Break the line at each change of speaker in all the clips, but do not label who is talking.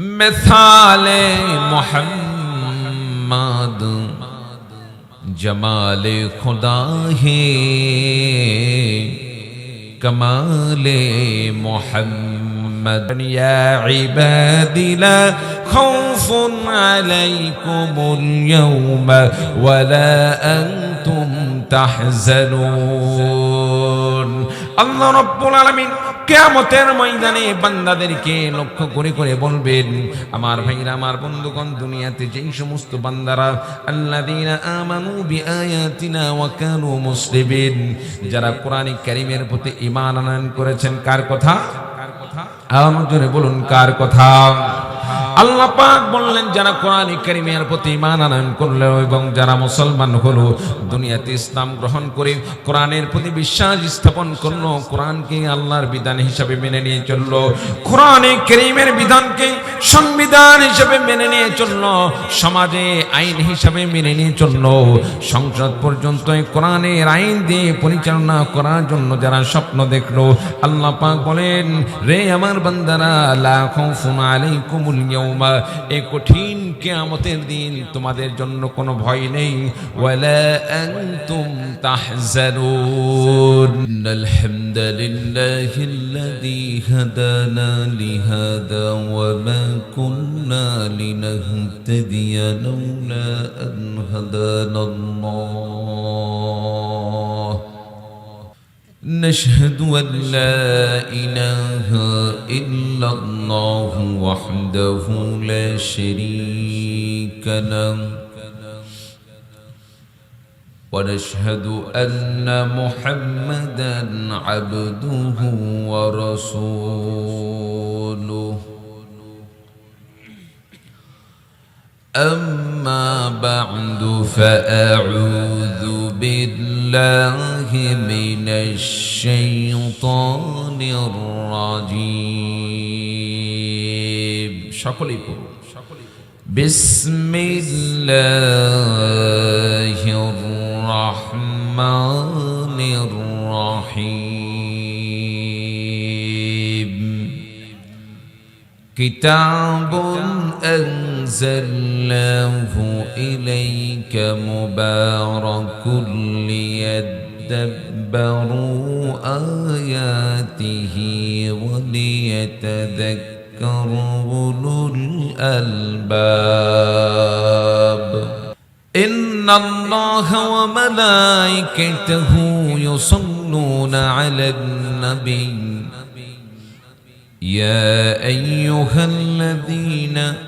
مثال محمد جمال خدا ہے کمال محمد۔ یا عبادي لا خوف عليكم اليوم ولا أنتم تحزنون۔ الله رب العالمين কিয়ামতের ময়দানে বান্দাদেরকে লক্ষ্য করে করে বলবেন, আমার ভাইরা, আমার বন্ধুগণ, দুনিয়াতে যেই সমস্ত বান্দারা আল্লাদিনা আমানু বিআয়াতিনা ওয়া কানু মুসলিমিন, যারা কোরআন কারীমের প্রতি ঈমান আনয়ন করেছেন, কার কথা? কার কথা? আমার জোরে বলুন, কার কথা? আল্লাহ পাক বললেন, যারা কোরআন কারিমের প্রতি ঈমান আনয়ন করল এবং যারা মুসলমান হলো, দুনিয়াতে ইসলাম গ্রহণ করে কোরআনের প্রতি বিশ্বাস স্থাপন করল, কোরআনকে আল্লাহর বিধান হিসাবে মেনে নিয়ে চলল, কোরআনে কারিমের বিধানকে সংবিধান হিসাবে মেনে নিয়ে চলল, সমাজে আইন হিসাবে মেনে নিয়ে চলল, সংসদ পর্যন্ত কোরআনের আইন দিয়ে পরিচালনা করার জন্য যারা স্বপ্ন দেখল, আল্লাহ পাক বলেন, রে আমার বান্দারা, লা খাউফুন আলাইকুমুল ইয়াউমা। এই কঠিন কিয়ামতের দিন তোমাদের জন্য কোনো ভয় নেই। ওয়ালা আনতুম তাহজানুন। আলহামদুলিল্লাহিল্লাযী হাদানা লিহাদা ওয়া কুন্না লিনাহতাদিয়া লাউলা আন হাদানাল্লাহ। نشهد أن لا إله إلا الله وحده لا شريك له. ونشهد أن محمدا عبده ورسوله. أما بعد فأعوذ بالله من الشيطان الرجيم. شكلي بسم الله الرحمن الرحيم. كتاب أنزلناه إليك مبارك ليدبروا آياته وليتذكر أولو الألباب. إن الله وملائكته يصلون على النبي. يا أيها الذين آمنوا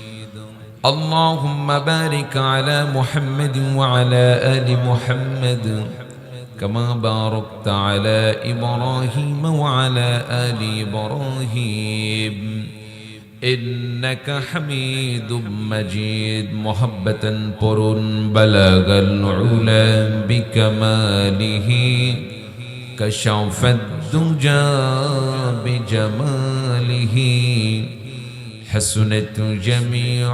اللهم بارك على محمد وعلى آل محمد كما باركت على إبراهيم وعلى آل إبراهيم. إنك حميد مجيد. محبة برن بلغ العلا بكماله. كشف الدجى بجماله. حسنت جميع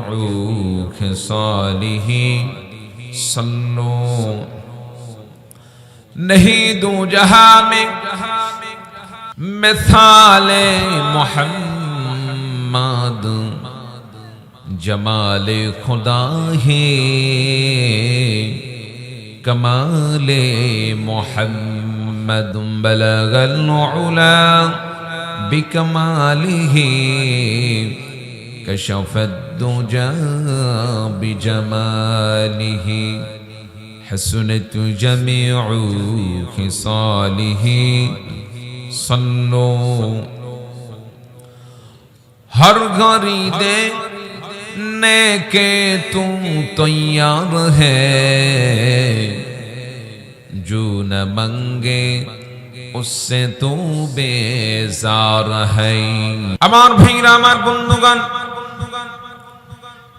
خصاله. صلوا. نہیں دو جہاں میں مثال محمد. جمال خدا ہے کمال محمد. بلغ العلا بکمالہ كشف الدجى بجماله حسنت جميع خصاله صلوا ہر گھڑی دے نیکے تم تیار ہے جو نہ منگے اس سے تو بیزار ہے আমার ভাইরা আমার বন্ধুগণ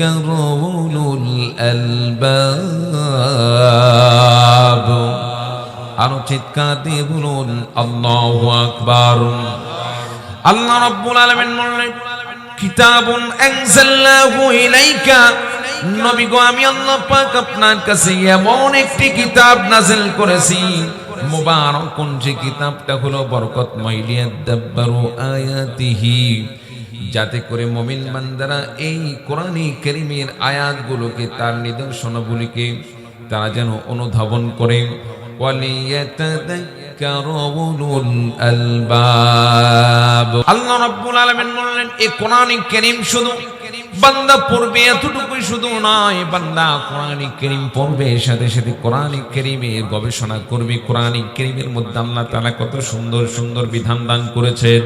وليتذكر أولو الألباب আরো চিৎকার দিয়ে বলুন আল্লাহ আকবার আল্লাহ রাব্বুল আলামিন বললেন কিতাবুন আনজালনাহু ইলাইকা নবী গো আমি আল্লাহ পাক আপনার কাছে এমন একটি কিতাব নাযিল করেছি মুবারাকুন যে কিতাবটা হলো বরকতময় লিয়াদাব্বারু আয়াতিহি যাতে করে মমিন বান্দারা এই কোরআনী কেরিমের আয়াতগুলোকে, তার নিদর্শনগুলিকে তারা যেন অনুধাবন করে। কেরিম বান্দা পড়বে এতটুকুই শুধু নয়, বান্দা পড়বে, সাথে সাথে গবেষণা করবে, কোরআন কেরিমের মধ্যে আল্লাহ তারা কত সুন্দর সুন্দর বিধান দান করেছেন।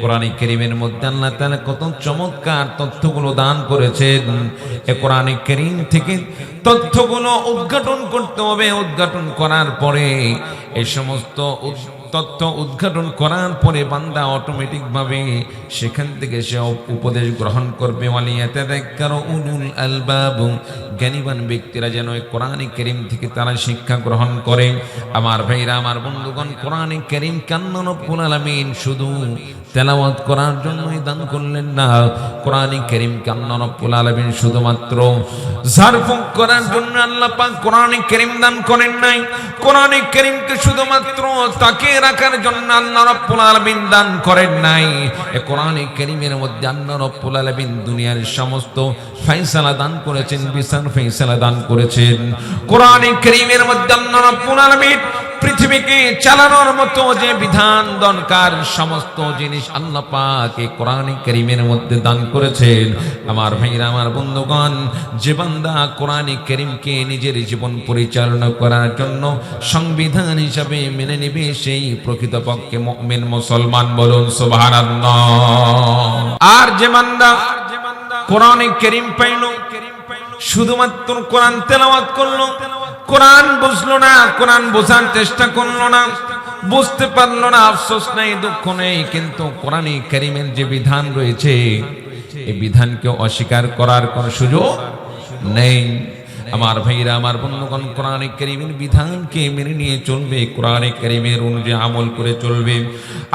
কোরআন করিমের মধ্যে আল্লাহ তাআলা কত চমৎকার তথ্যগুলো দান করেছেন। এ কোরআন করিম থেকে তথ্যগুলো উদ্ঘাটন করতে হবে। উদ্ঘাটন করার পরে এই সমস্ত তথ্য উদ্ঘাটন করার পরে বান্দা অটোমেটিক ভাবে সেখান থেকে সে উপদেশ গ্রহণ করবে। উলুল আলবাব। জ্ঞানীবান ব্যক্তিরা যেন কোরআন করিম থেকে তারা শিক্ষা গ্রহণ করে। আমার ভাইরা, আমার বন্ধুগণ, কোরআন করিম কান্নান রব্বুল আলামিন শুধু তেলাওয়াত করার জন্যই দান করলেন না। কোরআন করিম কান্নান রব্বুল আলামিন শুধুমাত্র জারফুক করার জন্য আল্লাহ পাক কোরআন করিম দান করেন নাই। কোরআন করিমকে শুধুমাত্র তাকে রাখার জন্য আল্লাহ রব্বুল আলামিন দান করেন নাই। এ কোরআন করিমের মধ্যে আল্লাহ রব্বুল আলামিন দুনিয়ার সমস্ত ফয়সালা দান করেছেন, বিচার ফয়সালা দান করেছেন। কোরআন করিমের মধ্যে আল্লাহ রব্বুল আলামিন পৃথিবীকে চালানোর মতো যে বিধান, দরকার, সমস্ত জিনিস আল্লাহ পাক কোরআন করিমের মধ্যে দান করেছেন। আমার ভাইরা, আমার বন্ধুগণ, যে বান্দা কোরআন করিমকে নিজের জীবন পরিচালনা করার জন্য সংবিধান হিসাবে মেনে নেবে, সেই প্রকৃতপক্ষে মেন মুসলমান বলুন সুবহানাল্লাহ। আর যে বান্দা কোরআন করিম পাইল, শুধুমাত্র কোরআন তেলাওয়াত করল কোরআন বুঝলো না, কোরআন বোঝার চেষ্টা করল না। বুঝতে পারল না, আফসোস নেই, দুঃখ নেই, কিন্তু কোরআনে কারিমের যে বিধান রয়েছে এই বিধানকে অস্বীকার করার কোন সুযোগ নেই। আমার ভাইরা, আমার বন্ধুগণ, কোরআনে কারিমের বিধানকে মেনে নিয়ে চলবে? কোরআনে কারিমের অনুযায়ী আমল করে চলবে।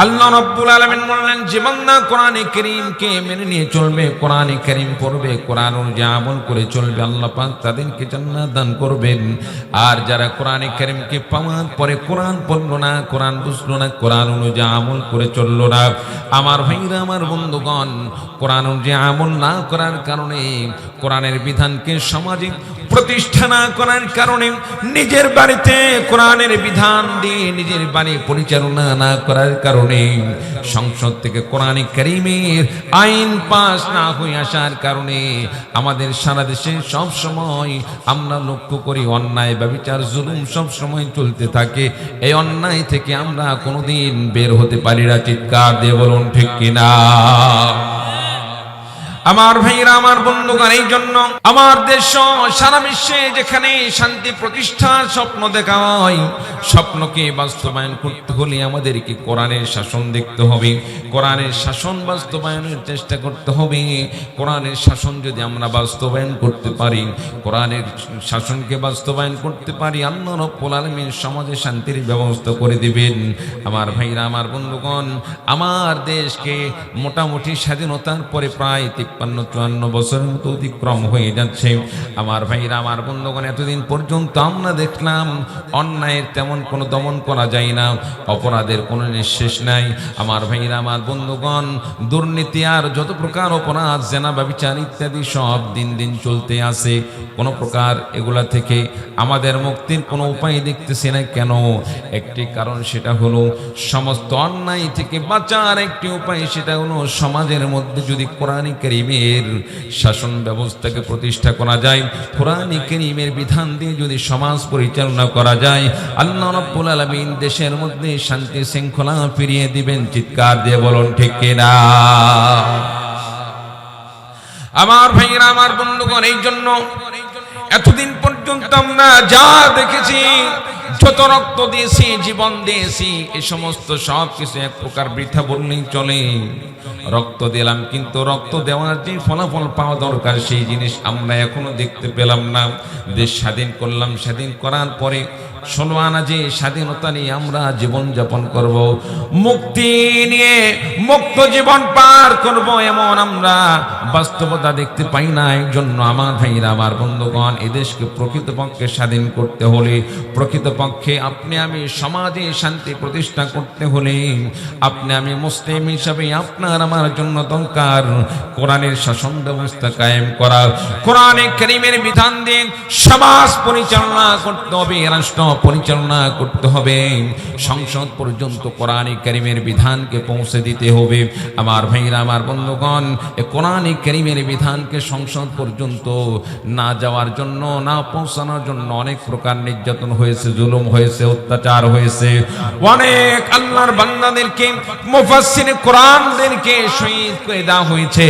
আল্লাহ রাব্বুল আলামিন বললেন, যে বান্দা কোরআনে করিমকে মেনে নিয়ে চলবে, কোরআনে করিম পড়বে, কোরআন অনুযায়ী আমল করে চলবে, আল্লাহ পাক তাদেরকে জান্নাত দান করবেন। আর যারা কোরআনে করিমকে পাওয়ার পরে কোরআন পড়ল না, কোরআন বুঝলো না, কোরআন অনুযায়ী আমল করে চলল না। আমার ভাইরা, আমার বন্ধুগণ, কোরআন অনুযায়ী আমল না করার কারণে কোরআনের বিধানকে সমাজে প্রতিষ্ঠা না করার কারণে নিজের বাড়িতে কোরআনের বিধান দিয়ে নিজের বাড়ি পরিচালনা না করার কারণে সংসদ থেকে কোরআন করিমের আইন পাস না হয়ে আসার কারণে আমাদের সারা দেশে সব সময় আমরা লক্ষ্য করি অন্যায় ব্যবচার, জুলুম সব সময় চলতে থাকে। এই অন্যায় থেকে আমরা কোনোদিন বের হতে পারি না। চিৎকার দিয়ে বলুন ঠিক কিনা? আমার ভাইরা আমার বন্ধুগণ, এই জন্য আমার দেশ সারা বিশ্বে যেখানে শান্তি প্রতিষ্ঠার স্বপ্ন দেখা হয়, স্বপ্নকে বাস্তবায়ন করতে হলে আমাদেরকে কোরআনের শাসন দেখতে হবে। কোরআনের শাসন বাস্তবায়নের চেষ্টা করতে হবে। কোরআনের শাসন যদি আমরা বাস্তবায়ন করতে পারি, কোরআনের শাসনকে বাস্তবায়ন করতে পারি, আল্লাহ রব্বুল আলামিন সমাজে শান্তির ব্যবস্থা করে দিবেন। আমার ভাইরা আমার বন্ধুগণ, আমার দেশকে মোটামুটি স্বাধীনতার পরে প্রায় তিপ্পান্ন চুয়ান্ন বছরের মতো অতিক্রম হয়ে যাচ্ছে। আমার ভাইরা, আমার বন্ধুগণ, এতদিন পর্যন্ত আমরা দেখলাম, অন্যায়ের তেমন কোনো দমন করা যায় না, অপরাধের কোনো নিঃশেষ নাই। আমার ভাইরা, আমার বন্ধুগণ, দুর্নীতি আর যত প্রকার অপরাধ, জেনা ব্যবচার ইত্যাদি সব দিন দিন চলতে আসে কোনো প্রকার এগুলা থেকে আমাদের মুক্তির কোনো উপায় দেখতেছি না কেন? একটি কারণ সেটা হলো, সমস্ত অন্যায় থেকে বাঁচার একটি উপায় সেটা হলো, সমাজের মধ্যে যদি কোরআন করিম করিমের শাসন ব্যবস্থাকে প্রতিষ্ঠা করা যায়। কোরআনে করিমের বিধান দিয়ে যদি সমাজ পরিচালনা করা যায়, আল্লাহ রব্বুল আলামিন দেশের মধ্যে শান্তি শৃঙ্খলা ফিরিয়ে দিবেন। চিৎকার দিয়ে বলুন, ঠিক কিনা? আমার ভাইয়েরা, আমার বন্ধুগণ, এই জন্য এতদিন পর্যন্ত আমরা যা দেখেছি যত রক্ত দিয়েছি, জীবন দিয়েছি এই সমস্ত সব কিছু এক প্রকার বৃথা বললেই চলে। রক্ত দিলাম, কিন্তু রক্ত দেওয়ার যে ফলাফল পাওয়া দরকার, সেই জিনিস আমরা এখনও দেখতে পেলাম না। দেশ স্বাধীন করলাম, স্বাধীন করার পরে ষোলো আনা যে স্বাধীনতা নিয়ে আমরা জীবন যাপন করব। মুক্তি নিয়ে মুক্ত জীবন পার করব এমন আমরা বাস্তবতা দেখতে পাই না। এই জন্য আমার ভাইরা, আমার বন্ধুগণ, এদেশকে প্রকৃতপক্ষে স্বাধীন করতে হলে প্রকৃতপক্ষে আপনি আমি সমাজে শান্তি প্রতিষ্ঠা করতে হলে আপনি আমি মুসলিম হিসাবে আপনার আমার জন্য দরকার। কোরআনের শাসন ব্যবস্থা কায়েম করা। কোরআনে করিমের বিধান দিয়ে সমাজ পরিচালনা করতে হবে, রাষ্ট্র পরিচালনা করতে হবে। সংসদ পর্যন্ত কোরআনে করিমের বিধানকে পৌঁছে দিতে হবে। আমার ভাইরা, আমার বন্ধুগণ কোরআনে করিমের বিধানকে সংসদ পর্যন্ত না যাওয়ার জন্য, না পৌঁছানোর জন্য অনেক প্রকার নির্যাতন হয়েছে, জুলুম হয়েছে, অত্যাচার হয়েছে। অনেক আল্লাহর বান্দাদেরকে, মুফাসসির কোরআনদেরকে শহীদ করে দেওয়া হয়েছে।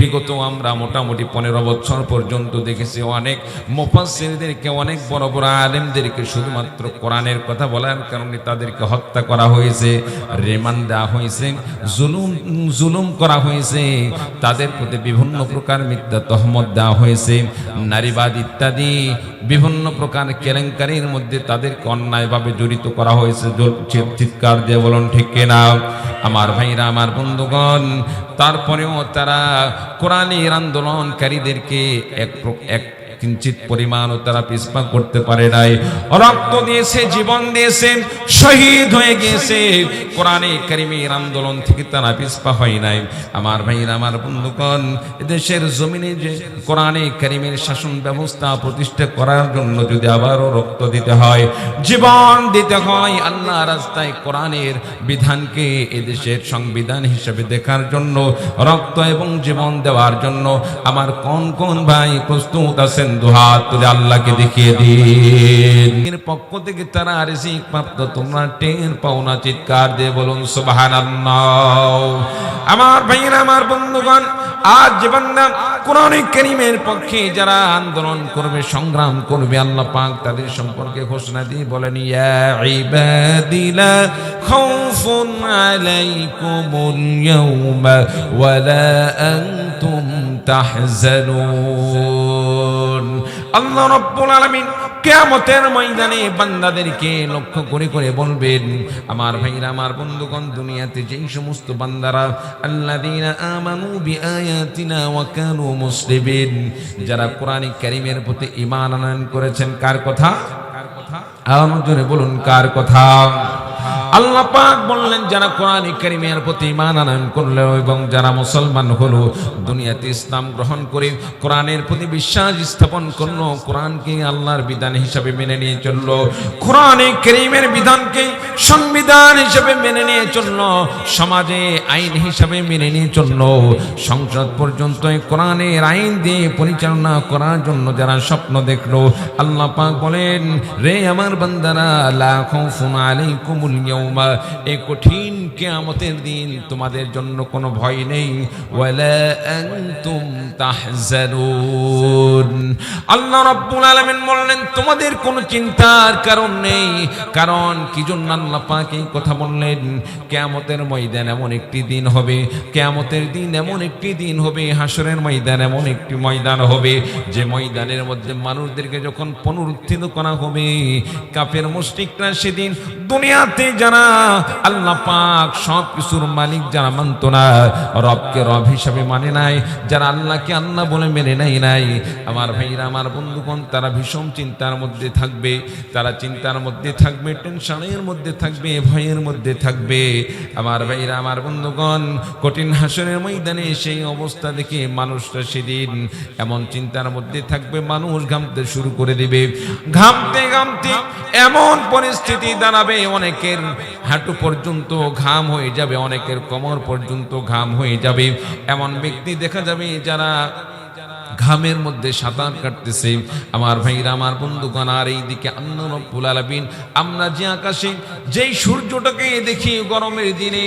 বিগত আমরা মোটামুটি পনেরো বছর পর্যন্ত দেখেছি অনেক মুফাসসিরদেরকে, অনেক বড় বড় আলেমদেরকে শুধুমাত্র কোরআনের কথা বলার কারণে তাদেরকে হত্যা করা হয়েছে, রেমান্ড দেওয়া হয়েছে, জুলুম জুলুম করা হয়েছে। তাদের প্রতি বিভিন্ন প্রকার মিথ্যা তহমত দেওয়া হয়েছে, নারীবাদ ইত্যাদি, বিভিন্ন প্রকার কেলেঙ্কারির মধ্যে তাদেরকে অন্যায়ভাবে জড়িত করা হয়েছে। চিৎকার দিয়ে বলুন, ঠিক কিনা? আমার ভাইরা, আমার বন্ধুগণ, তারপরেও তারা কোরআনের আন্দোলনকারীদেরকে এক এক কিঞ্চিত পরিমাণও তারা পিসপা করতে পারে নাই। রক্ত দিয়েছে, জীবন দিয়েছে, শহীদ হয়ে গিয়েছে। কোরআনে কারিমের আন্দোলন থেকে তারা পিসপা হয় নাই। আমার ভাইরা আমার বন্ধুগণ দেশের জমিনে যে কোরআনে কারিমের শাসন ব্যবস্থা প্রতিষ্ঠা করার জন্য যদি আবারও রক্ত দিতে হয়, জীবন দিতে হয় আল্লাহ রাস্তায় কোরআনের বিধানকে এদেশের সংবিধান হিসেবে দেখার জন্য, রক্ত এবং জীবন দেওয়ার জন্য। আমার কোন কোন ভাই প্রস্তুত আছেন? দুহাত তুলে আল্লাহকে দেখিয়ে দিন। এর পক্ষ থেকে তারা রিজিক প্রাপ্ত। তোমরা টের পাও না, চিৎকার দিয়ে বলুন, সুবহানাল্লাহ। আমার ভাইয়েরা, আমার বন্ধুগণ, আজ যে বান্দা কোরআনে কারীমের পক্ষে যারা আন্দোলন করবে, সংগ্রাম করবে, আল্লাহ পাক তাদের সম্পর্কে ঘোষণা দিয়ে বলেন, ইয়া ইবাদিলা খাউফুন আলাইকুমুল ইয়াউমা ওয়ালা আনতুম তাহজানুন। আল্লাহ রাব্বুল আলামিন ময়দানে বান্দাদেরকে লক্ষ্য করে করে বলবেন, আমার ভাইরা, আমার বন্ধুগণ, দুনিয়াতে যেই সমস্ত বান্দারা আল্লাযীনা আমানু বিআয়াতিনা ওয়া কানু মুসলিমিন, যারা কোরআনে কারীমের প্রতি ঈমান আনয়ন করেছেন, কার কথা? কার কথা? আমার জন্য বলুন, কার কথা? আল্লাহ পাক বললেন, যারা কোরআন কারিমের প্রতি ইমান আনয়ন করল এবং যারা মুসলমান হলো, দুনিয়াতে ইসলাম গ্রহণ করে কোরআনের প্রতি বিশ্বাস স্থাপন করল, কোরআনকে আল্লাহর বিধান হিসাবে মেনে নিয়ে চলল, কোরআনে কারিমের বিধানকে সংবিধান হিসাবে মেনে নিয়ে চলল, সমাজে আইন হিসাবে মেনে নিয়ে চলল, সংসদ পর্যন্ত কোরআনের আইন দিয়ে পরিচালনা করার জন্য যারা স্বপ্ন দেখল, আল্লাহ পাক বলেন, রে আমার বান্দারা, লা খাউফুন আলাইকুমুল এই কঠিন কিয়ামতের দিন তোমাদের জন্য কোনো ভয় নেই। ওয়ালা আনতুম তাহজানুন। আল্লাহ রাব্বুল আলামিন বললেন, তোমাদের কোনো চিন্তার কারণ নেই। কারণ কি জন্য আল্লাহ পাক এই কথা বললেন? কিয়ামতের ময়দান এমন একটি দিন হবে, কিয়ামতের দিন এমন একটি দিন হবে হাসরের ময়দান এমন একটি ময়দান হবে, যে ময়দানের মধ্যে মানুষদেরকে যখন পুনরুত্থিত করা হবে, কাফের মুশরিকরা সেদিন দুনিয়াতে যারা আল্লাহ পাক সব কিছুর মালিক যারা মানত না, রবকে রব হিসাবে মানে নাই। যারা আল্লাহকে আল্লাহ বলে মেনে নাই নাই। আমার ভাইরা, আমার বন্ধুগণ, তারা ভীষণ চিন্তার মধ্যে থাকবে। তারা চিন্তার মধ্যে থাকবে, টেনশনের মধ্যে থাকবে, ভয়ের মধ্যে থাকবে। আমার ভাইরা, আমার বন্ধুগণ, কঠিন হাসনের ময়দানে সেই অবস্থা দেখে মানুষটা সেদিন এমন চিন্তার মধ্যে থাকবে, মানুষ ঘামতে শুরু করে দিবে। ঘামতে ঘামতে এমন পরিস্থিতি দাঁড়াবে অনেকের হাঁটু পর্যন্ত ঘাম হয়ে যাবে, অনেকের কোমর পর্যন্ত ঘাম হয়ে যাবে। এমন ব্যক্তি দেখা যাবে যারা ঘামের মধ্যে সাঁতার কাটতেছে। আমার ভাইরা, আমার বন্ধুগণ, আর এইদিকে আল্লাহ রব্বুল আমরা যে আকাশে, যেই সূর্যটাকে দেখি গরমের দিনে,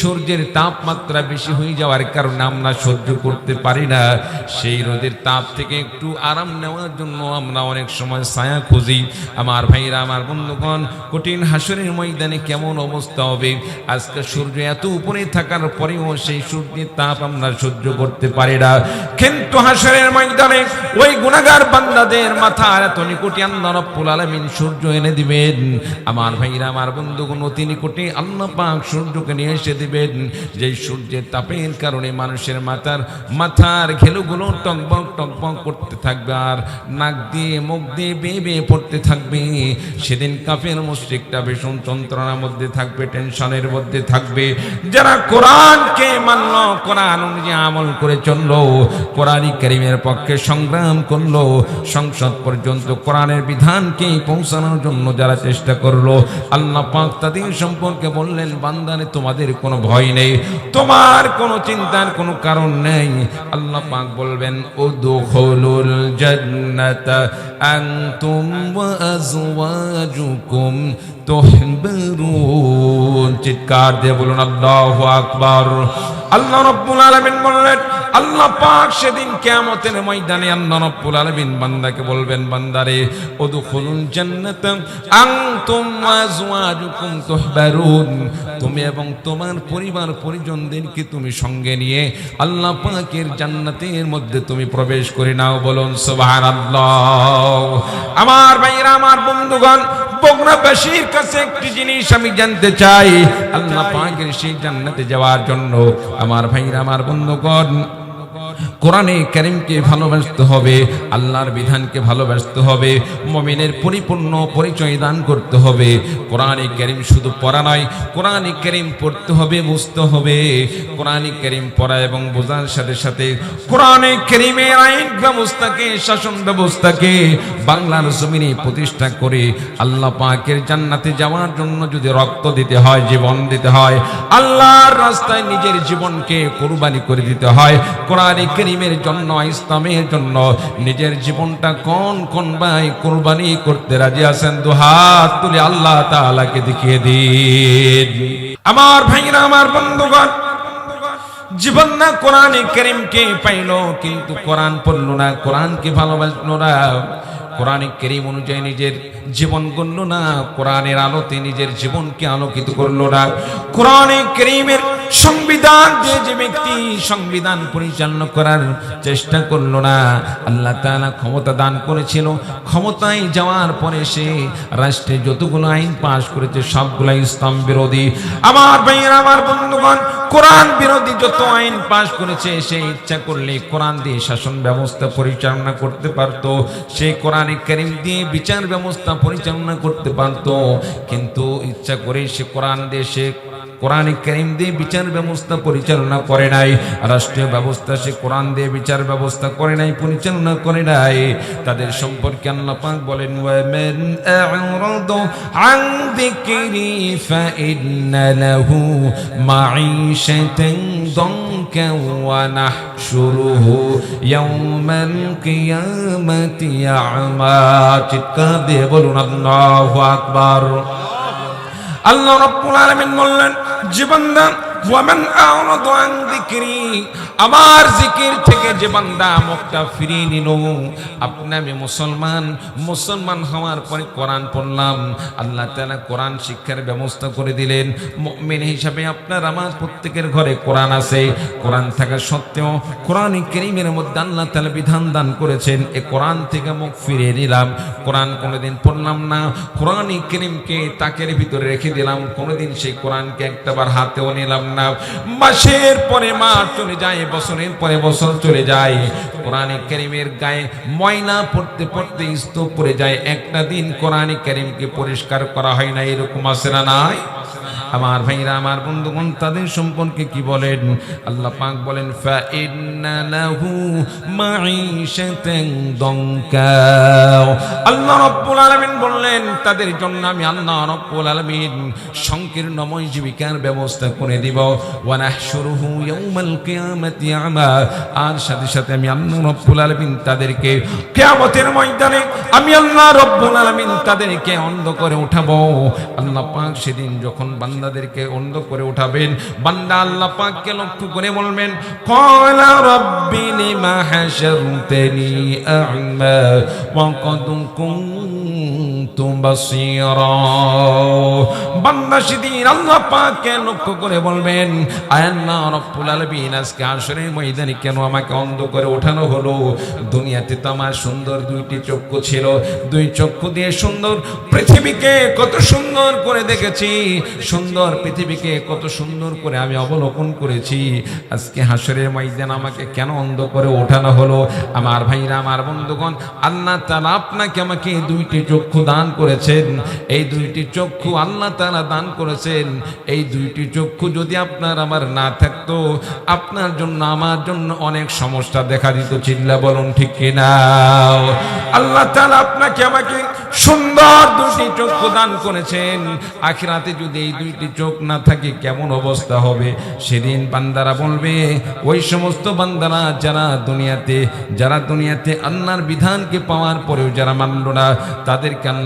সূর্যের তাপমাত্রা বেশি হয়ে যাওয়ার কারণে আমরা সহ্য করতে পারি না। সেই রোদের তাপ থেকে একটু আরাম নেওয়ার জন্য আমরা অনেক সময় ছায়া খুঁজি। আমার ভাইরা, আমার বন্ধুগণ, কঠিন হাসরের ময়দানে কেমন অবস্থা হবে? আজকে সূর্য এত উপরে থাকার পরেও সেই সূর্যের তাপ আমরা সহ্য করতে পারি না। কিন্তু হাসরের ময়দানে ওই গুণাগার বান্দাদের মাথা এত নিকটে আল্লাহ রব্বুল আলামিন সূর্য এনে দিবেন। আমার ভাইরা, আমার বন্ধুগণ, অতি নিকটে আল্লাহ পাক সূর্যকে নিয়ে এসে দিবেন। যে সূর্যের তাপের কারণে মানুষের মাথার মাথার ঘেলুগুলো টকবক টকবক করতে থাকবে আর নাক দিয়ে, মুখ দিয়ে বেয়ে বেয়ে পড়তে থাকবে। সেদিন কাফের মুশ্রিকটা ভীষণ যন্ত্রণার মধ্যে থাকবে, টেনশনের মধ্যে থাকবে। যারা কোরআনকে মানল, কোরআন অনুযায়ী আমল করে চলল, কোরআনই করিমের পক্ষে সংগ্রাম করল। সংসদ পর্যন্ত কোরআনের বিধানকে পৌঁছানোর জন্য যারা চেষ্টা করল, আল্লাহ পাক তাদের সম্পর্কে বললেন বান্দানে তোমাদের কোনো ভয় নেই, তোমার কোনো চিন্তার কোনো কারণ নেই। আল্লাহ পাক বলবেন ও দুখুলুল জান্নাতা চিৎকার দিয়ে বলুন, আল্লাহু আকবার। আল্লাহ রাব্বুল আলামিন বললেন আল্লাহ পাক সেদিন কিয়ামতের ময়দানে আল্লাহ রাব্বুল আলামিন বান্দাকে বলবেন, বান্দারে, উদখুলুল জান্নাত, আনতুম ওয়া আজওয়াজুকুম তুহবারুন। তুমি এবং তোমার পরিবার পরিজনদেরকে তুমি সঙ্গে নিয়ে আল্লাহ পাকের জান্নাতের মধ্যে তুমি প্রবেশ করে নাও, বলুন সুবহানাল্লাহ। আমার ভাইরা আমার বন্ধুগণ বগুড়াবাসীর কাছে একটি জিনিস আমি জানতে চাই। আল্লাহ পাকের সেই জান্নাতে যাওয়ার জন্য, আমার ভাইরা আমার বন্ধুগণ কোরআনে করিমকে ভালোবাসতে হবে, আল্লাহর বিধানকে ভালোবাসতে হবে, মমিনের পরিপূর্ণ পরিচয় দান করতে হবে। কোরআনে করিম শুধু পড়া নয়, কোরআনে করিম পড়তে হবে, বুঝতে হবে। কোরআনে করিম পড়া এবং বোঝার সাথে সাথে কোরআনে করিমের আইন ব্যবস্থাকে, শাসন ব্যবস্থাকে বাংলার জমিনে প্রতিষ্ঠা করে আল্লাহ পাকের জান্নাতে যাওয়ার জন্য যদি রক্ত দিতে হয়, জীবন দিতে হয়, আল্লাহর রাস্তায় নিজের জীবনকে কোরবানি করে দিতে হয়, কোরআনে করিমের জন্য, ইসলামের জন্য নিজের জীবনটা কোন কোন ভাই কোরবানি করতে রাজি আছেন? দু হাত তুলে আল্লাহ তাআলাকে দেখিয়ে দিন। আমার ভাইরা, আমার বন্ধুগণ, জীবন না কোরআনে করিমকে পাইলো, কিন্তু কোরআন পড়ল না, কোরআনকে ভালোবাসলো না। কোরআনে করিম অনুযায়ী নিজের জীবন গড়ল না, কোরআনের আলোতে নিজের জীবনকে আলোকিত করল না। কোরআনে করিমের সংবিধান দিয়ে যে ব্যক্তি সংবিধান পরিচালনা করার চেষ্টা করল না, আল্লাহ তাআলা ক্ষমতা দান করেছিল। ক্ষমতায় যাওয়ার পরে সে রাষ্ট্রে যতগুলো আইন পাশ করেছে সবগুলো ইসলাম বিরোধী। আমার ভাইয়েরা, আমার বন্ধুগণ, কোরআন বিরোধী যত আইন পাশ করেছে, সে ইচ্ছা করলে কোরআন দিয়ে শাসন ব্যবস্থা পরিচালনা করতে পারত, সে কোরআনে করিম দিয়ে বিচার ব্যবস্থা পরিচালনা করতে পারত। কিন্তু ইচ্ছা করে সে কোরআন দিয়ে সে কোরআন করিম দিয়ে বিচার ব্যবস্থা পরিচালনা করে নাই, রাষ্ট্রীয় ব্যবস্থা সে কোরআন দিয়ে বিচার ব্যবস্থা করে নাই, পরিচালনা করে নাই। তাদের সম্পর্কে আল্লাহ পাক বলেন চিৎকার দিয়ে বলুন, আল্লাহু আকবার। আল্লাহ রাব্বুল আলমিন বললেন জীবনদান আমার জিকির থেকে যে বান্দা মুখটা ফিরিয়ে নিল। আপনি আমি মুসলমান মুসলমান হওয়ার পরে কোরআন পড়লাম। আল্লাহ তাআলা কোরআন শিক্ষার ব্যবস্থা করে দিলেন। মুমিন হিসাবে আপনার আমার প্রত্যেকের ঘরে কোরআন আছে। কোরআন থাকা সত্ত্বেও কোরআন কারীমের মধ্যে আল্লাহ তাআলা বিধান দান করেছেন। এই কোরআন থেকে মুখ ফিরিয়ে নিলাম। কোরআন কোনোদিন পড়লাম না। কোরআন কারীমকে তাকের ভিতরে রেখে দিলাম। কোনোদিন সেই কোরআনকে একটাবার হাতেও নিলাম না মাসের পরে মাস চলে যায়, বছরের পরে বছর চলে যায়। কোরআনে করিমের গায়ে ময়না পড়তে পড়তে স্তূপ পড়ে যায়। একটা দিন কোরআনে করিমকে পরিষ্কার করা হয় না, এরকম আছে না নাই? আমার ভাইরা, আমার বন্ধুগণ, তাদের সম্পর্কে কি বলেন? আল্লাহ পাক বলেন ফা ইন্না লাহু মাঈশাতান দঙ্কা। আল্লাহ রাব্বুল আলামিন বললেন, তাদের জন্য আমি আল্লাহ রাব্বুল আলামিন সংকীর্ণময় জীবিকার ব্যবস্থা করে দিব। ওয়া নাহশুরুহু ইয়াউমাল কিয়ামাতি আমা। আর সাথে সাথে আমি আল্লাহ রাব্বুল আলামিন তাদেরকে কিয়ামতের ময়দানে আমি আল্লাহ রাব্বুল আলামিন তাদেরকে অন্ধ করে উঠাবো। আল্লাহ পাক সেদিন যখন বান্দাদেরকে অন্ধ করে উঠাবেন। বান্দা আল্লাহ পাককে লক্ষ্য করে বলবেন, কলা রব্বি লিমা হাশারতানি আ'মা ওয়া কদ বাসীরা। বান্দা সেদিন আল্লাহ পাককে লক্ষ্য করে বলবেন, আয় রব্বুল আলামিন, আজকে আসরের ময়দানে কেন আমাকে অন্ধ করে ওঠানো হলো? দুনিয়াতে তো আমার সুন্দর দুইটি চক্ষু ছিল। দুই চক্ষু দিয়ে সুন্দর পৃথিবীকে কত সুন্দর করে দেখেছি। সুন্দর পৃথিবীকে কত সুন্দর করে আমি অবলোকন করেছি। আজকে হাসরের ময়দান আমাকে কেন অন্ধ করে ওঠানো হলো? আমার ভাইরা, আমার বন্ধুগণ, আল্লাহ তাআলা আপনাকে আমাকে দুইটি চক্ষু দান করেছেন, এই দুইটি চক্ষু আল্লাহ তাআলা দান করেছেন, এই দুইটি চক্ষু যদি আপনার আমার না থাকতো, আপনার জন্য, আমার জন্য অনেক সমস্যা দেখা দিত, চিল্লা বলুন ঠিক কিনা? আল্লাহ তাআলা আপনাকে আমাকে সুন্দর দুটি চক্ষু দান করেছেন। আখিরাতে যদি এই দুইটি চোখ না থাকে, কেমন অবস্থা হবে? সেদিন বান্দারা বলবে, ওই সমস্ত বান্দারা যারা দুনিয়াতে যারা দুনিয়াতে আল্লাহর বিধানকে পাওয়ার পরেও যারা মানল না, তাদেরকে আল্লাহ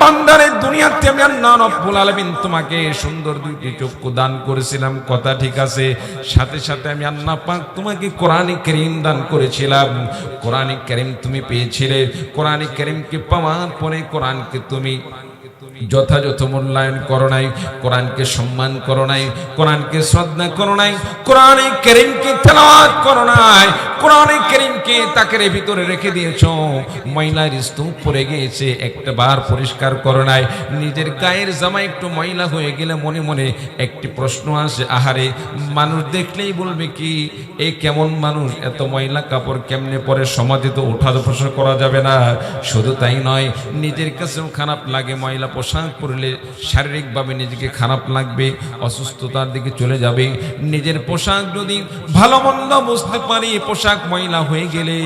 বান্দারে দুনিয়াতে আমি আল্লাহ রাব্বুল আলামিন তোমাকে সুন্দর দুইটি চক্ষু দান করেছিলাম। কথা ঠিক আছে? সাথে সাথে আমি আল্লাহ পাক তোমাকে কোরআন কারীম দান করেছিলাম। কোরআন কারীম তুমি পেয়েছিলে। কোরআন কারীমকে পাওয়ার পরে কোরআনকে তুমি যথাযথ মূল্যায়ন করো নাই, কোরআনকে সম্মান করো নাই, কোরআনকে শ্রদ্ধা করো নাই, কোরআনে কেরিমকে তেলাওয়াত করো নাই, কোরআনে কেরিমকে তাকের ভিতরে রেখে দিয়েছ। ময়লার স্তূপ পড়ে গিয়েছে, একটা বার পরিষ্কার করো নাই। নিজের গায়ের জামা একটু ময়লা হয়ে গেলে মনে মনে একটি প্রশ্ন আসে, আহারে, মানুষ দেখলেই বলবে কি, এ কেমন মানুষ, এত ময়লা কাপড় কেমনে পরে সমাজে তো ওঠা করা যাবে না। শুধু তাই নয়, নিজের কাছেও খারাপ লাগে ময়লা পরলে শারীরিকভাবে নিজেকে খারাপ লাগবে, অসুস্থতার দিকে চলে যাবে। নিজের পোশাক যদি ভালো মন্দ বুঝতে পারি, পোশাক ময়লা হয়ে গেলে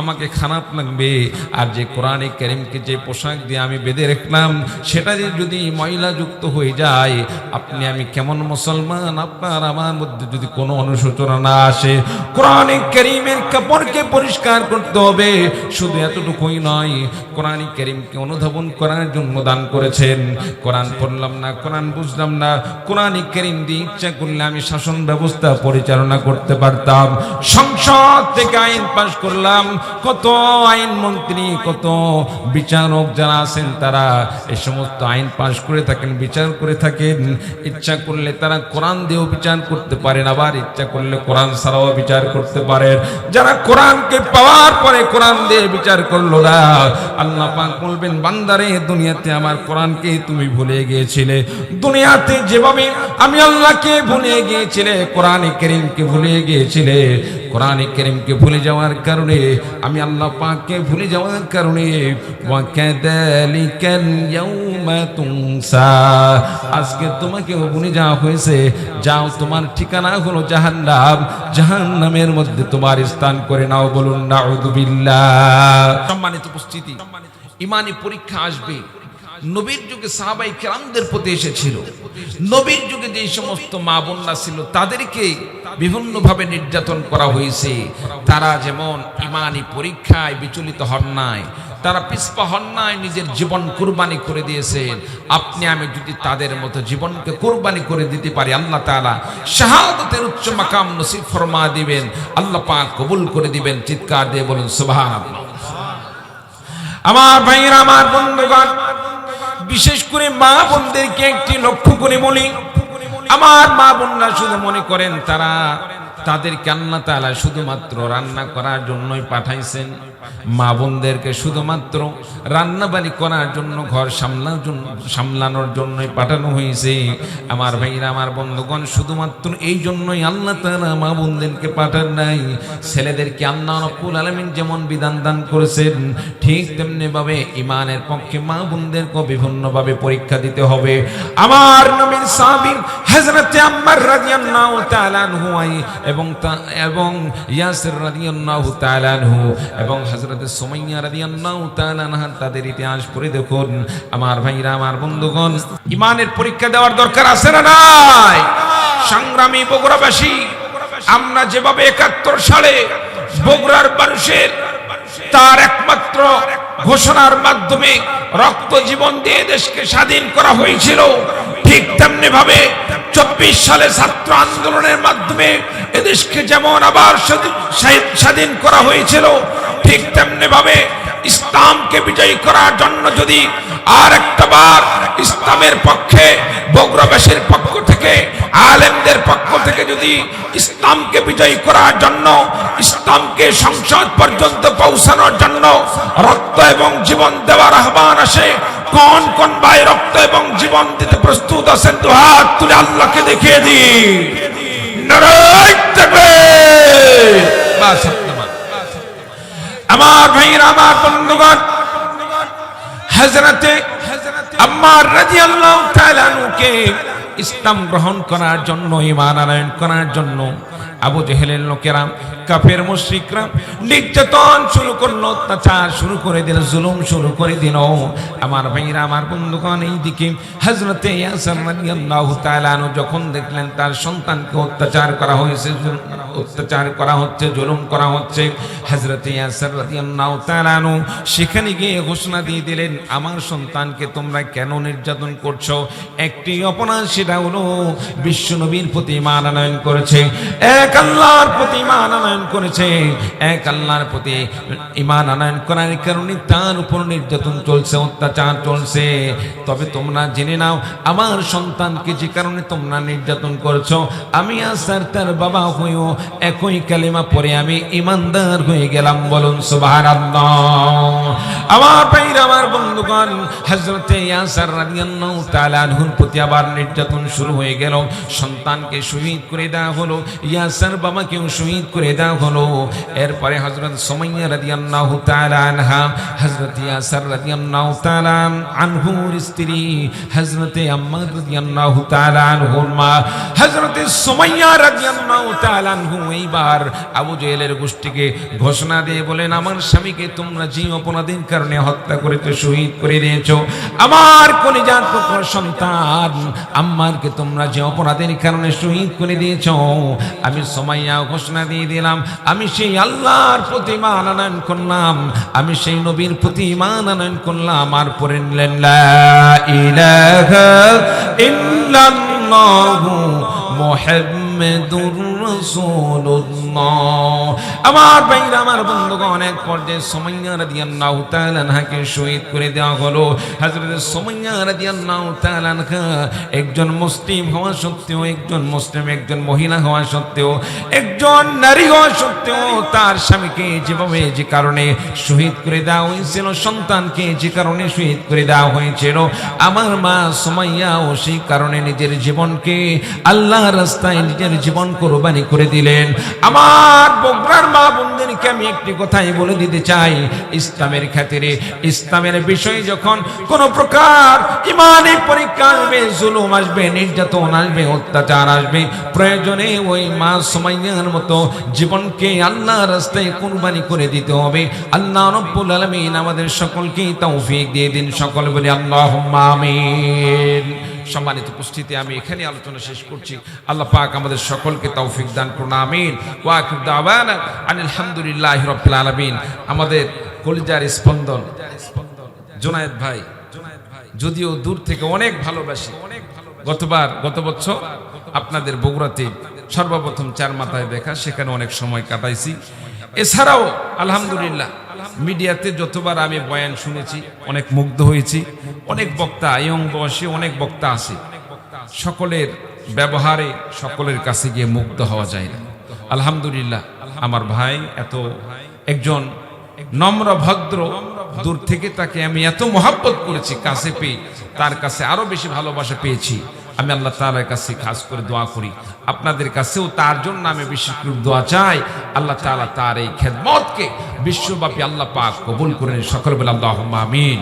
আমাকে খারাপ লাগবে। আর যে কোরআনে কেরিমকে যে পোশাক দিয়ে আমি বেঁধে রাখলাম, সেটা যদি ময়লা যুক্ত হয়ে যায়, আপনি আমি কেমন মুসলমান? আপনার আমার মধ্যে যদি কোনো অনুশোচনা না আসে, কোরআনে কেরিমের কাপড়কে পরিষ্কার করতে হবে। শুধু এতটুকুই নয়, কোরআনে কেরিমকে অনুধাবন করার জন্য দান করেছেন কোরআন পড়লাম না, কোরআন বুঝলাম না কোরআনে কেরিম দিয়ে ইচ্ছা করলে আমি শাসন ব্যবস্থা পরিচালনা করতে পারতাম। সংসদ থেকে আইন পাশ করলাম, কত আইন মন্ত্রী, কত বিচারক যারা আছেন তারা এই সমস্ত আইন পাশ করে থাকেন, বিচার করে থাকেন। ইচ্ছা করলে তারা কোরআন দিয়েও বিচার করতে পারেন, আবার ইচ্ছা করলে কোরআন ছাড়াও বিচার করতে পারেন। যারা কোরআনকে পাওয়ার পরে কোরআন দিয়ে বিচার করল না, আল্লাহ পাক বলবেন, বান্দারে, দুনিয়াতে আমার কোরআনকে তুমি ভুলে গিয়েছিলে। দুনিয়াতে যেভাবে আমি আল্লাহকে ভুলে গিয়েছিলে, কোরআনে করিমকে ভুলে গিয়েছিলে, কোরআনে করিমকে ভুলে যাওয়ার কারণে, আমি আল্লাহ পাককে ভুলে যাওয়ার কারণে আজকে তোমাকেও ভুলে যাওয়া হয়েছে। যাও, তোমার ঠিকানা হলো জাহান্নাম। জাহান্নামের মধ্যে তোমার স্থান করে নাও, বলুন নাউযুবিল্লাহ সম্মানিত উপস্থিতি, ইমানি পরীক্ষা আসবে। নবীর যুগে সাহাবাই কেরামদের প্রতি এসেছিল। নবীর যুগে যে সমস্ত মা বোনরা ছিল, তাদেরকে বিভিন্নভাবে নির্যাতন করা হয়েছে। তারা যেমন ইমানি পরীক্ষায় বিচলিত হন নাই, তারা পিসপা হন নাই, নিজের জীবন কুরবানি করে দিয়েছেন। আপনি, আমি যদি তাদের মতো জীবনকে কুরবানি করে দিতে পারি, আল্লাহ তাআলা শাহাদাতের উচ্চ মাকাম নসিব ফরমা দিবেন, আল্লাহ পাক কবুল করে দিবেন, চিৎকার দিয়ে বলুন, সুবহানাল্লাহ। আমার ভাইয়েরা, আমার বন্ধুগণ বিশেষ করে মা বোনদেরকে একটি লক্ষ্য করে বলি। আমার মা বোনরা শুধু মনে করেন তারা তাদের কান্না তালা শুধুমাত্র রান্না করার জন্যই পাঠাইছেন। মা বোনদেরকে শুধুমাত্র রান্না বাড়ি করার জন্য, ঘর সামলার জন্য, সামলানোর জন্যই পাঠানো হয়েছে। আমার ভাইরা, আমার বন্ধুগণ, শুধুমাত্র এই জন্যই আল্লাহ তারা মা বোনদেরকে পাঠান নাই। ছেলেদেরকে আল্লাহ রব্বুল আলমিন যেমন বিধান দান করেছেন, ঠিক তেমনি ভাবে ইমানের পক্ষে মা বোনদেরকে বিভিন্নভাবে পরীক্ষা দিতে হবে। আমার নবীর সাহাবীর হযরতে আম্মার রাদিয়াল্লাহু তাআলা আনহু এবং তা- এবং ইয়াসির রাদিয়াল্লাহু তাআলা আনহু এবং হযরতে সুমাইয়া রাদিয়াল্লাহু তাআলা আনহা তাদের ইতিহাস পড়ে দেখুন। আমার ভাইরা, আমার বন্ধুগণ, ইমানের পরীক্ষা দেওয়ার দরকার আছে না নাই? সংগ্রামী বগুড়াবাসী, আমরা যেভাবে একাত্তর সালে বগুড়ার মানুষের তার একমাত্র ঘোষণার মাধ্যমে রক্ত জীবন দিয়ে দেশকে স্বাধীন করা হয়েছিল, ঠিক তেমনি ভাবে চব্বিশ সালে ছাত্র আন্দোলনের মাধ্যমে এদেশকে যেমন আবার স্বাধীন- করা হয়েছিল ঠিক তেমনি ভাবে ইসলামকে বিজয়ী করার জন্য যদি আর একটা বার ইসলামের পক্ষে বগ্রবাসীর পক্ষ থেকে, আলেমদের পক্ষ থেকে যদি ইসলামকে বিজয়ী করার জন্য, ইসলামকে সংসদ পর্যন্ত পৌঁছানোর জন্য রক্ত এবং জীবন দেওয়ার আহ্বান আসে, কোন কোন ভাই রক্ত এবং জীবন দিতে প্রস্তুত আছেন তো হাত তুলে আল্লাহকে দেখিয়ে দি নারায় বাস আমার ভাইয়ের, আমার বন্ধুগণ হজরতে আম্মার রাজি আল্লাহ ইসলাম গ্রহণ করার জন্য হিমানারায়ণ করার জন্য আবু জেহেলের লোকেরা, কাফের মুশরিকরা নির্যাতন শুরু করল, অত্যাচার শুরু করে দিল, জুলুম শুরু করে দিল। আমার ভাইরা, আমার বন্ধুগণ এই দিকে হযরতে ইয়াসির রাদিয়াল্লাহু তাআলা আনহু যখন দেখলেন তার সন্তানকে অত্যাচার করা হয়েছে অত্যাচার করা হচ্ছে, জুলুম করা হচ্ছে হজরতে তাআলা আনহু সেখানে গিয়ে ঘোষণা দিয়ে দিলেন, আমার সন্তানকে তোমরা কেন নির্যাতন করছ? একটি অপরাধ সেটা হলো বিশ্ব নবীর প্রতি মান আনয়ন করেছে। এক আল্লাহর প্রতি ইমান আনয়ন করেছে, এক আল্লাহর প্রতি ইমান আনয়ন করার কারণে তার উপর নির্যাতন চলছে, অত্যাচার চলছে। তবে তোমরা জেনে নাও, আমার সন্তানকে যে কারণে তোমরা নির্যাতন করছ, আমি আসার তার বাবা হয়েও একই কালেমা পরে আমি ইমানদার হয়ে গেলাম, বলুন সুবহানাল্লাহ। আমার ভাইর, আমার বন্ধুগণ, হযরতে ইয়াসার রাদিয়াল্লাহু প্রতি আবার নির্যাতন শুরু হয়ে গেল। সন্তানকে শহীদ করে দেওয়া হলো ইয়াসার বাবাকেও শহীদ করে দেওয়া হলো। এরপরে হযরত সুমাইয়া তাআলা আনহা ইয়াসার রাদিয়াল্লাহু তাআলা আনহুর স্ত্রী রাদিয়াল্লাহু তাআলা আনহুর মা সুমাইয়া রাদিয়াল্লাহু তাআলা আনহু এইবার আবু গোষ্ঠীকে ঘোষণা দিয়ে বলেন, আমার স্বামীকে তোমরা যে অপরাধের কারণে হত্যা করেছ, শহীদ করে দিয়েছ, আমার কলিজার পুত্র সন্তান আম্মারকে তোমরা যে অপরাধের কারণে শহীদ করে দিয়েছ আমি সময়া ঘোষণা দিয়ে দিলাম, আমি সেই আল্লাহর প্রতি মান আনয়ন করলাম, আমি সেই নবীর প্রতি মান আনয়ন করলাম, আর পরে নিলেন ইলাহা ইল্লাল্লাহু রাসূলুল্লাহ। আমার ভাইরা, আমার বন্ধুগণ, এক পর্যায়ে সুমাইয়া রাদিয়াল্লাহু তাআলা শহীদ করে দেওয়া হলো। হযরত সুমাইয়া রাদিয়াল্লাহু তাআলা একজন মুসলিম হওয়া সত্ত্বেও, একজন মুসলিম, একজন মহিলা হওয়া সত্ত্বেও, একজন নারী হওয়া সত্ত্বেও তার স্বামীকে যেভাবে যে কারণে শহীদ করে দেওয়া হয়েছিল, সন্তানকে যে কারণে শহীদ করে দেওয়া হয়েছিল, আমার মা সুমাইয়াও সেই কারণে নিজের জীবনকে আল্লাহ রাস্তায় নিজের জীবন কোরবানি করে দিলেন। আমার বগরার মা বোনদেরকে আমি একটি কথাই বলে দিতে চাই। ইসলামের খাতিরে, ইসলামের বিষয়ে যখন কোন প্রকার ইমানে পরীক্ষা আসবে, জুলুম আসবে, নির্যাতন আসবে, অত্যাচার আসবে, প্রয়োজনে ওই মা সময়ের মতো জীবনকে আল্লাহ রাস্তায় কোরবানি করে দিতে হবে। আল্লাহ রব্বুল আলামিন আমাদের সকলকে তৌফিক দিয়ে দিন। সকল বলে, আল্লাহুম্মা আমিন। সম্মানিত উপস্থিতি, আমি এখানে আলোচনা শেষ করছি। আল্লাহ পাক আমাদের সকলকে তৌফিক দান করুন, আমিন। ওয়াকিব দাওয়ানা আনিল হামদুলিল্লাহি রাব্বিল আলামিন। আমাদের কলিজার স্পন্দন, জোনায়েদ ভাই, যদিও দূর থেকে অনেক ভালোবাসি, গতবার, গত বছর আপনাদের বগুড়াতে সর্বপ্রথম চার মাথায় দেখা, সেখানে অনেক সময় কাটাইছি। এছাড়াও, আলহামদুলিল্লাহ মিডিয়াতে যতবার আমি বয়ান শুনেছি, অনেক মুগ্ধ হয়েছি, অনেক বক্তা, ইয়ং বয়সে অনেক বক্তা আছে। সকলের ব্যবহারে সকলের কাছে গিয়ে মুগ্ধ হওয়া যায় না। আলহামদুলিল্লাহ, আমার ভাই এত একজন নম্র ভদ্র, দূর থেকে তাকে আমি এত মহাব্বত করেছি, কাছে পেয়ে, তার কাছে আরও বেশি ভালোবাসা পেয়েছি। আমি আল্লাহ তালার কাছে খাস করে দোয়া করি। আপনাদের কাছেও তার জন্য আমি বিশেষ করে দোয়া চাই। আল্লাহ তালা তার এই খেদমতকে বিশ্বব্যাপী আল্লাহ পাক কবুল করেন। সকল বেলা আল্লাহ আমিন।